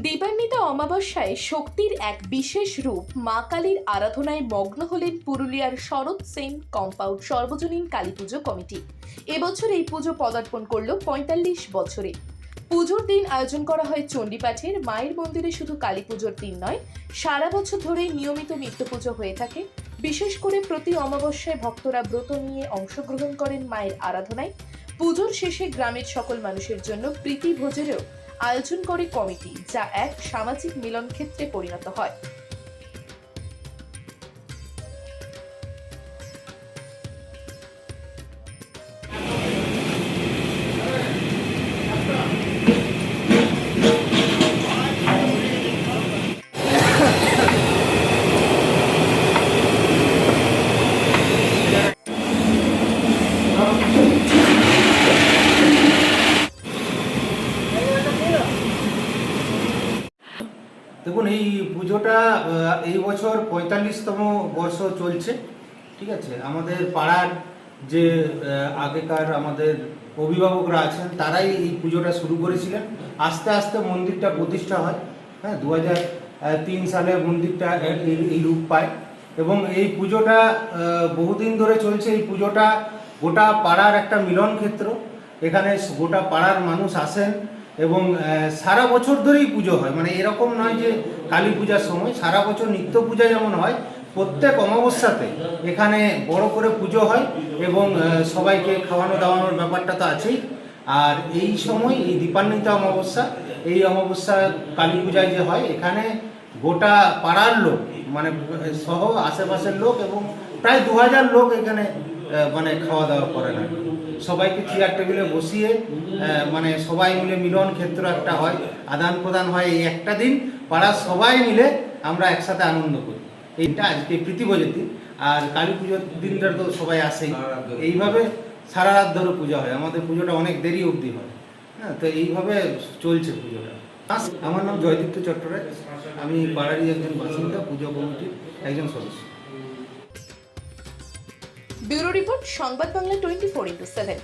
দীপান্বিতা অমাবস্যায় শক্তির এক বিশেষ রূপ মা কালীর আরাধনায় মগ্ন হলেন পুরুলিয়ার শরৎ সেন কম্পাউন্ড সর্বজনীন কালী পুজো কমিটি এবছর এই পুজো পদার্পণ করল পঁয়তাল্লিশ বছরে। পুজোর দিন আয়োজন করা হয় চণ্ডীপাঠের, মায়ের মন্দিরে শুধু কালী পুজোর দিন নয়, সারা বছর ধরেই নিয়মিত নিত্য পুজো হয়ে থাকে। বিশেষ করে প্রতি অমাবস্যায় ভক্তরা ব্রত নিয়ে অংশগ্রহণ করেন মায়ের আরাধনায়। পুজোর শেষে গ্রামের সকল মানুষের জন্য প্রীতি ভোজেরও আয়োজন করে কমিটি যা এক সামাজিক মিলন ক্ষেত্রে পরিণত হয়। দেখুন, এই পুজোটা এই বছর পঁয়তাল্লিশতম বর্ষ চলছে, ঠিক আছে? আমাদের পাড়ার যে আগেকার আমাদের অভিভাবকরা আছেন, তারাই এই পুজোটা শুরু করেছিলেন। আস্তে আস্তে মন্দিরটা প্রতিষ্ঠা হয় হ্যাঁ দু তিন সালে মন্দিরটা এই রূপ পায়। এবং এই পুজোটা বহুদিন ধরে চলছে। এই পুজোটা গোটা পাড়ার একটা মিলন ক্ষেত্র এখানে গোটা পাড়ার মানুষ আসেন এবং সারা বছর ধরেই পুজো হয়। মানে এরকম নয় যে কালী পূজার সময়, সারা বছর নিত্য পূজা যেমন হয়, প্রত্যেক অমাবস্যাতে এখানে বড় করে পুজো হয় এবং সবাইকে খাওয়ানো দাওয়ানোর ব্যাপারটা তো আছেই। আর এই সময়, এই দীপান্বিতা অমাবস্যা, এই অমাবস্যা কালী পূজায় যে হয়, এখানে গোটা পাড়ার লোক মানে সহ আশেপাশের লোক এবং প্রায় দু হাজার লোক এখানে মানে খাওয়া দাওয়া করে না। সবাইকে চেয়ার টেবিলে বসিয়ে মানে সবাই মিলে মিলন ক্ষেত্র একটা হয় আদান প্রদান হয় এই একটা দিন। পাড়ার সবাই মিলে আমরা একসাথে আনন্দ করি। এইটা আজকে প্রীতি দিন আর কালী পুজোর দিনটা তো সবাই আসেই। এইভাবে সারা রাত ধরে পূজা হয়। আমাদের পুজোটা অনেক দেরি অবধি হয়। হ্যাঁ তো এইভাবে চলছে পুজোটা আমার নাম জয়দীপ্ত চট্টরায় আমি পাড়ারই একজন বাসিন্দা পুজো কমিটির একজন সদস্য। Bureau report Sangbad Bangla twenty four into seven.